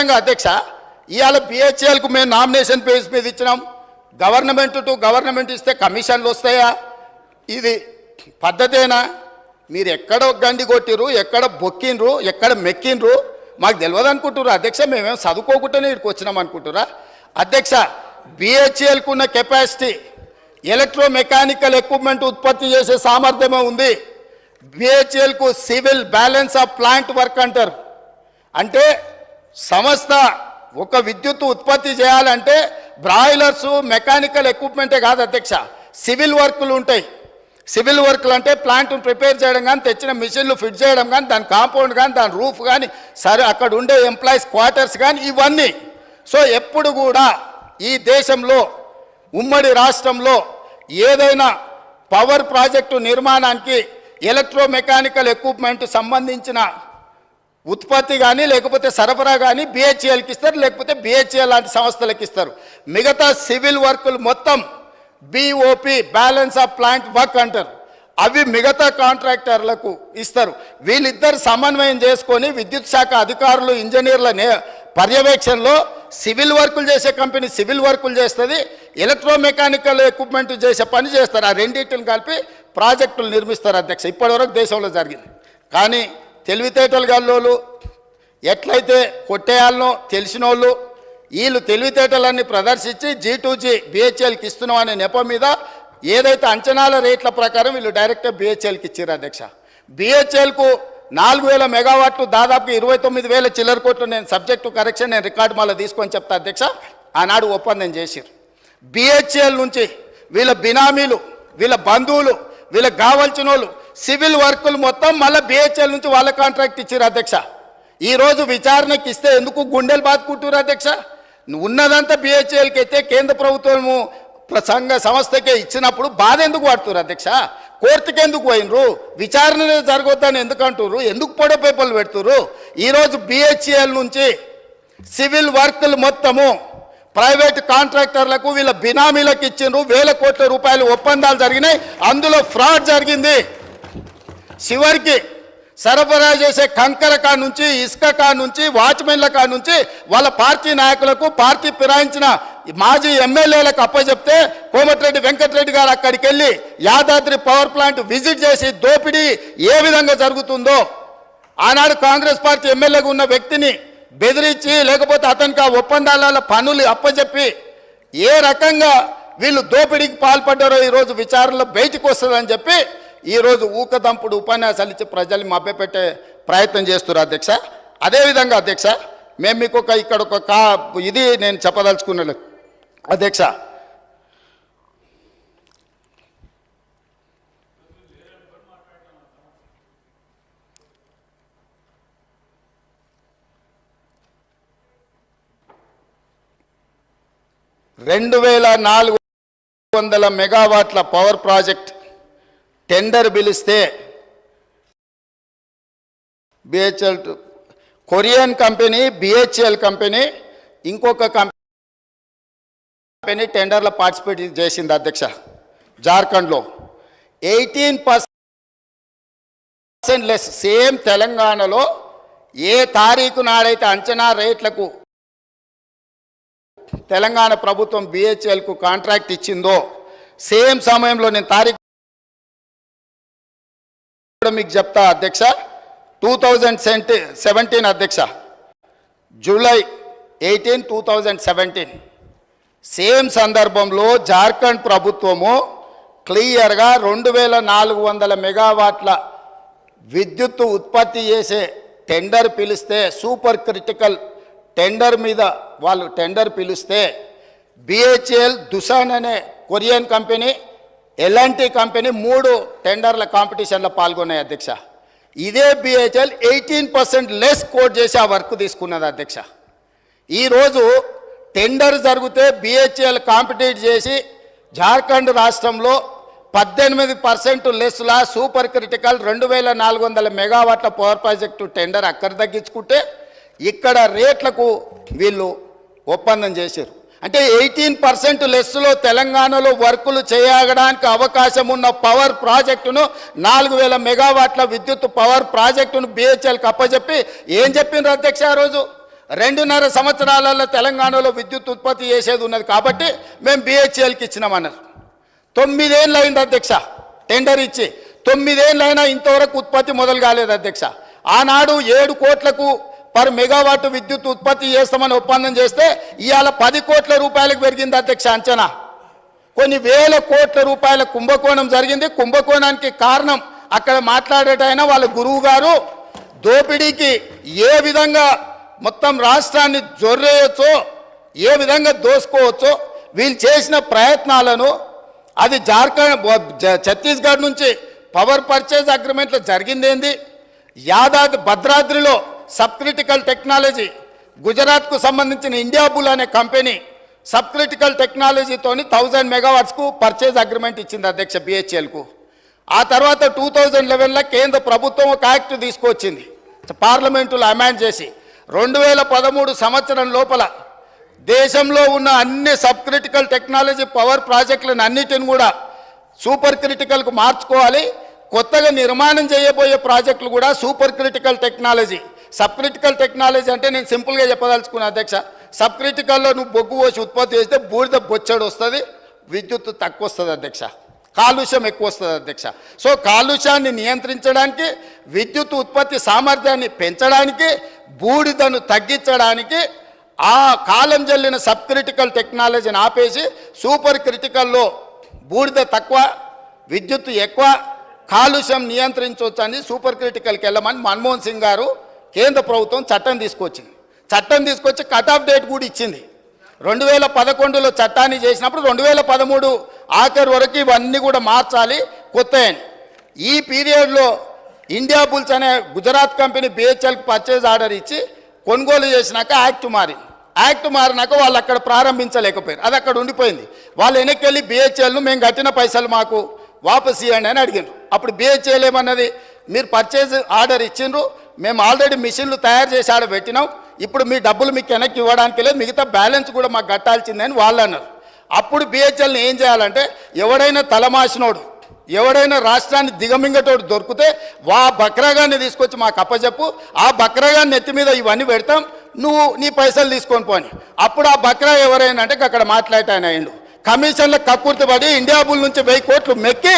అదేవిధంగా అధ్యక్ష ఇవాళ పిహెచ్ఎల్కు మేము నామినేషన్ పేజ్ మీద ఇచ్చినాం. గవర్నమెంట్ టు గవర్నమెంట్ ఇస్తే కమిషన్లు వస్తాయా? ఇది పద్ధతేనా? మీరు ఎక్కడ గండి కొట్టిర్రు ఎక్కడ బొక్కిండ్రు ఎక్కడ మెక్కిండ్రు? మాకు తెలియదు అనుకుంటున్నారు అధ్యక్ష మేమేం చదువుకోకుండానే ఇక్కడికి వచ్చినాం అనుకుంటురా అధ్యక్ష బిహెచ్ఎల్కు ఉన్న కెపాసిటీ ఎలక్ట్రో మెకానికల్ ఎక్విప్మెంట్ ఉత్పత్తి చేసే సామర్థ్యమే ఉంది. బిహెచ్ఎల్కు civil balance of plant work అంటారు. అంటే సంస్థ ఒక విద్యుత్ ఉత్పత్తి చేయాలంటే బ్రాయిలర్స్ మెకానికల్ ఎక్విప్మెంటే కాదు అధ్యక్ష. సివిల్ వర్కులు ఉంటాయి. సివిల్ వర్క్లు అంటే ప్లాంట్ను ప్రిపేర్ చేయడం కానీ తెచ్చిన మిషన్లు ఫిట్ చేయడం కానీ దాని కాంపౌండ్ కానీ దాని రూఫ్ కానీ సరే అక్కడ ఉండే ఎంప్లాయీస్ క్వార్టర్స్ కానీ ఇవన్నీ. సో ఎప్పుడు కూడా ఈ దేశంలో ఉమ్మడి రాష్ట్రంలో ఏదైనా పవర్ ప్రాజెక్టు నిర్మాణానికి ఎలక్ట్రో మెకానికల్ ఎక్విప్మెంట్ సంబంధించిన ఉత్పత్తి కానీ లేకపోతే సరఫరా కానీ బిహెచ్ఎల్కి ఇస్తారు లేకపోతే బిహెచ్ఎల్ లాంటి సంస్థలకు ఇస్తారు. మిగతా సివిల్ వర్కులు మొత్తం BOP balance of plant work అంటారు. అవి మిగతా కాంట్రాక్టర్లకు ఇస్తారు. వీళ్ళిద్దరు సమన్వయం చేసుకొని విద్యుత్ శాఖ అధికారులు ఇంజనీర్ల పర్యవేక్షణలో సివిల్ వర్కులు చేసే కంపెనీ సివిల్ వర్కులు చేస్తుంది. ఎలక్ట్రో మెకానికల్ ఎక్విప్మెంట్ చేసే పని చేస్తారు. ఆ రెండింటిని కలిపి ప్రాజెక్టులు నిర్మిస్తారు అధ్యక్ష. ఇప్పటివరకు దేశంలో జరిగింది. కానీ తెలివితేటలు గల్లోళ్ళు ఎట్లయితే కొట్టేయాలనో తెలిసిన వాళ్ళు వీళ్ళు తెలివితేటలన్నీ ప్రదర్శించి జీ టు జీ బిహెచ్ఎల్కి ఇస్తున్నాం అనే నెపం మీద ఏదైతే అంచనాల రేట్ల ప్రకారం వీళ్ళు డైరెక్ట్గా బిహెచ్ఎల్కి ఇచ్చారు అధ్యక్ష. బిహెచ్ఎల్కు నాలుగు వేల మెగావాట్లు దాదాపు ఇరవై తొమ్మిది వేల చిల్లర కోట్లు నేను సబ్జెక్టు కరెక్షన్ నేను రికార్డు మళ్ళీ తీసుకొని చెప్తా అధ్యక్ష. ఆనాడు ఒప్పందం చేసిరు బిహెచ్ఎల్ నుంచి వీళ్ళ బినామీలు వీళ్ళ బంధువులు వీళ్ళకి కావలసిన వాళ్ళు సివిల్ వర్కులు మొత్తం మళ్ళీ బిహెచ్ఎల్ నుంచి వాళ్ళ కాంట్రాక్ట్ ఇచ్చారు అధ్యక్ష. ఈరోజు విచారణకి ఇస్తే ఎందుకు గుండెలు బాదుకుంటారు అధ్యక్ష? ఉన్నదంతా బిహెచ్ఎల్కి అయితే కేంద్ర ప్రభుత్వము సంఘ సంస్థకే ఇచ్చినప్పుడు బాధ ఎందుకు పడుతున్నారు అధ్యక్ష? కోర్టుకి ఎందుకు పోయినరు విచారణ జరగొద్దని ఎందుకు అంటున్నారు ఎందుకు పొడ పేపర్లు పెడుతున్నారు ఈరోజు బిహెచ్ఎల్ నుంచి సివిల్ వర్కులు మొత్తము ప్రైవేట్ కాంట్రాక్టర్లకు వీళ్ళ బినామీలకు ఇచ్చిండ్రు వేల కోట్ల రూపాయలు ఒప్పందాలు జరిగినాయి. అందులో ఫ్రాడ్ జరిగింది. చివరికి సరఫరా చేసే కంకర కా నుంచి ఇసుక కా నుంచి వాచ్మెన్ల కా నుంచి వాళ్ళ పార్టీ నాయకులకు పార్టీ ఫిరాయించిన మాజీ ఎమ్మెల్యేలకు అప్పచెప్తే కోమటిరెడ్డి వెంకటరెడ్డి గారు అక్కడికి వెళ్ళి యాదాద్రి పవర్ ప్లాంట్ విజిట్ చేసి దోపిడీ ఏ విధంగా జరుగుతుందో ఆనాడు కాంగ్రెస్ పార్టీ ఎమ్మెల్యేగా ఉన్న వ్యక్తిని బెదిరించి లేకపోతే అతనికి ఆ ఒప్పందాల పనులు అప్పచెప్పి ఏ రకంగా వీళ్ళు దోపిడీకి పాల్పడ్డారో ఈరోజు విచారణలో బయటకు వస్తుందని చెప్పి ఈరోజు ఊకదంపుడు ఉపన్యాసాలు ఇచ్చి ప్రజల్ని మభ్యపెట్టే ప్రయత్నం చేస్తున్నారు అధ్యక్ష. అదేవిధంగా అధ్యక్ష మేము మీకు ఒక ఇక్కడ ఒక కా ఇది నేను చెప్పదలుచుకున్నాను అధ్యక్ష. రెండు వేల నాలుగు వందల మెగావాట్ల పవర్ ప్రాజెక్ట్ టెండర్ పిలిస్తే BHEL Korean company BHEL company ఇంకొక కంపెనీ టెండర్లో పార్టిసిపేట్ చేసింది అధ్యక్ష జార్ఖండ్లో. ఎయిటీన్ పర్సెంట్ లెస్ సేమ్ తెలంగాణలో ఏ తారీఖు నాడైతే అంచనా రేట్లకు తెలంగాణ ప్రభుత్వం బిహెచ్ఎల్కు కాంట్రాక్ట్ ఇచ్చిందో సేమ్ సమయంలో నేను తారీఖు కూడా మీకు చెప్తా అధ్యక్ష. టూ థౌజండ్ సెంటీ సెవెంటీన్ అధ్యక్ష. July eighteen two thousand seventeen same సందర్భంలో జార్ఖండ్ ప్రభుత్వము క్లియర్గా రెండు వేల నాలుగు వందల మెగావాట్ల విద్యుత్తు ఉత్పత్తి చేసే టెండర్ పిలిస్తే సూపర్ క్రిటికల్ టెండర్ మీద వాళ్ళు టెండర్ పిలిస్తే బిహెచ్ఎల్ దుసాన్ అనే కొరియన్ కంపెనీ ఎల్ఎన్టీ కంపెనీ మూడు టెండర్ల కాంపిటీషన్లో పాల్గొన్నాయి అధ్యక్ష. ఇదే BHEL eighteen percent less quote చేసి ఆ వర్క్ తీసుకున్నది అధ్యక్ష. ఈరోజు టెండర్ జరిగితే బిహెచ్ఎల్ కాంపిటీట్ చేసి జార్ఖండ్ రాష్ట్రంలో పద్దెనిమిది పర్సెంట్ లెస్లా సూపర్ క్రిటికల్ రెండు వేల నాలుగు వందల మెగావాట్ల పవర్ ప్రాజెక్టు టెండర్ అక్కడ తగ్గించుకుంటే ఇక్కడ రేట్లకు వీళ్ళు ఒప్పందం చేశారు. అంటే ఎయిటీన్ పర్సెంట్ లెస్లో తెలంగాణలో వర్కులు చేయడానికి అవకాశం ఉన్న పవర్ ప్రాజెక్టును నాలుగు వేల మెగావాట్ల విద్యుత్ పవర్ ప్రాజెక్టును బిహెచ్ఎల్కి అప్పచెప్పి ఏం చెప్పిండ్రు అధ్యక్ష ఆ రోజు? రెండున్నర సంవత్సరాలలో తెలంగాణలో విద్యుత్ ఉత్పత్తి చేసేది ఉన్నది కాబట్టి మేము బిహెచ్ఎల్కి ఇచ్చినామన్నారు. తొమ్మిదేళ్ళు అయింది అధ్యక్ష టెండర్ ఇచ్చి. తొమ్మిదేళ్ళైనా ఇంతవరకు ఉత్పత్తి మొదలు కాలేదు అధ్యక్ష. ఆనాడు ఏడు కోట్లకు పర్ మెగావాట్ విద్యుత్ ఉత్పత్తి చేస్తామని ఒప్పందం చేస్తే ఇవాళ పది కోట్ల రూపాయలకు పెరిగింది అధ్యక్ష అంచనా. కొన్ని వేల కోట్ల రూపాయల కుంభకోణం జరిగింది. కుంభకోణానికి కారణం అక్కడ మాట్లాడేటైనా వాళ్ళ గురువు గారు దోపిడీకి ఏ విధంగా మొత్తం రాష్ట్రాన్ని జొర్రేయచ్చో ఏ విధంగా దోసుకోవచ్చో వీళ్ళు చేసిన ప్రయత్నాలను అది జార్ఖండ్ ఛత్తీస్గఢ్ నుంచి పవర్ పర్చేజ్ అగ్రిమెంట్లో జరిగిందేంది? యాదాద్రి భద్రాద్రిలో సబ్ క్రిటికల్ టెక్నాలజీ గుజరాత్కు సంబంధించిన ఇండియా బుల్ అనే కంపెనీ సబ్ క్రిటికల్ టెక్నాలజీతోని థౌజండ్ మెగావాట్స్కు పర్చేజ్ అగ్రిమెంట్ ఇచ్చింది అధ్యక్ష బిహెచ్ఎల్కు ఆ తర్వాత టూ థౌజండ్ లెవెన్లో కేంద్ర ప్రభుత్వం ఒక యాక్ట్ తీసుకొచ్చింది. పార్లమెంటులో అమెండ్ చేసి రెండు వేల పదమూడు సంవత్సరం లోపల దేశంలో ఉన్న అన్ని సబ్ క్రిటికల్ టెక్నాలజీ పవర్ ప్రాజెక్టులను అన్నిటిని కూడా సూపర్ క్రిటికల్కు మార్చుకోవాలి. కొత్తగా నిర్మాణం చేయబోయే ప్రాజెక్టులు కూడా super critical technology. Sub critical technology అంటే నేను సింపుల్గా చెప్పదలుచుకున్నా అధ్యక్ష సబ్ క్రిటికల్లో నువ్వు బొగ్గు పోసి ఉత్పత్తి చేస్తే బూడిద బొచ్చడు వస్తుంది విద్యుత్ తక్కువ వస్తుంది అధ్యక్ష. కాలుష్యం ఎక్కువ వస్తుంది అధ్యక్ష. సో కాలుష్యాన్ని నియంత్రించడానికి విద్యుత్ ఉత్పత్తి సామర్థ్యాన్ని పెంచడానికి బూడిదను తగ్గించడానికి ఆ కాలం జల్లిన సబ్ క్రిటికల్ టెక్నాలజీని ఆపేసి సూపర్ క్రిటికల్లో బూడిద తక్కువ విద్యుత్ ఎక్కువ కాలుష్యం నియంత్రించవచ్చు అని సూపర్ క్రిటికల్కి వెళ్ళమని మన్మోహన్ సింగ్ గారు కేంద్ర ప్రభుత్వం చట్టం తీసుకొచ్చింది. చట్టం తీసుకొచ్చి కట్ ఆఫ్ డేట్ కూడా ఇచ్చింది. రెండు వేల పదకొండులో చట్టాన్ని చేసినప్పుడు రెండు వేల పదమూడు ఆఖరి వరకు ఇవన్నీ కూడా మార్చాలి కొత్త ఈ పీరియడ్లో ఇండియా బుల్స్ అనే గుజరాత్ కంపెనీ బిహెచ్ఎల్కి పర్చేజ్ ఆర్డర్ ఇచ్చి కొనుగోలు చేసినాక యాక్ట్ మారింది. యాక్ట్ మారినాక వాళ్ళు అక్కడ ప్రారంభించలేకపోయారు. అది అక్కడ ఉండిపోయింది. వాళ్ళు వెనక్కి వెళ్ళి బిహెచ్ఎల్ను మేము కట్టిన పైసలు మాకు వాపస్ ఇవ్వండి అని అడిగారు అప్పుడు బిహెచ్ఎల్ ఏమన్నది? మీరు పర్చేజ్ ఆర్డర్ ఇచ్చిండ్రు. మేము ఆల్రెడీ మిషన్లు తయారు చేసి ఆడ పెట్టినాం. ఇప్పుడు మీ డబ్బులు మీకు వెనక్కి ఇవ్వడానికి లేదు. మిగతా బ్యాలెన్స్ కూడా మాకు కట్టాల్సిందని వాళ్ళు అన్నారు. అప్పుడు బిహెచ్ఎల్ని ఏం చేయాలంటే ఎవడైనా తలమాసినోడు ఎవడైనా రాష్ట్రాన్ని దిగమింగటోడు దొరికితే వా బక్రాగాన్ని తీసుకొచ్చి మాకు అప్పచెప్పు ఆ బక్రాగాన్ని నెత్తి మీద ఇవన్నీ పెడతాం. నువ్వు నీ పైసలు తీసుకొని పోని. అప్పుడు ఆ బక్రా ఎవరైనా అంటే అక్కడ మాట్లాడటాయన అయిండు కమిషన్ల కక్కుర్తి పడి ఇండియా బుల్ నుంచి వెయ్యి కోట్లు మెక్కి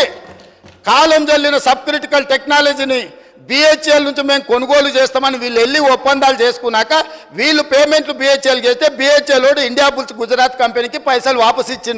కాలం జల్లిన సబ్ క్రిటికల్ టెక్నాలజీని బిహెచ్ఎల్ నుంచి మేము కొనుగోలు చేస్తామని వీళ్ళు వెళ్ళి ఒప్పందాలు చేసుకున్నాక వీళ్ళు పేమెంట్లు బిహెచ్ఎల్ చేస్తే బిహెచ్ఎల్ ఇండియా బుల్స్ గుజరాత్ కంపెనీకి పైసలు వాపస్ ఇచ్చిండు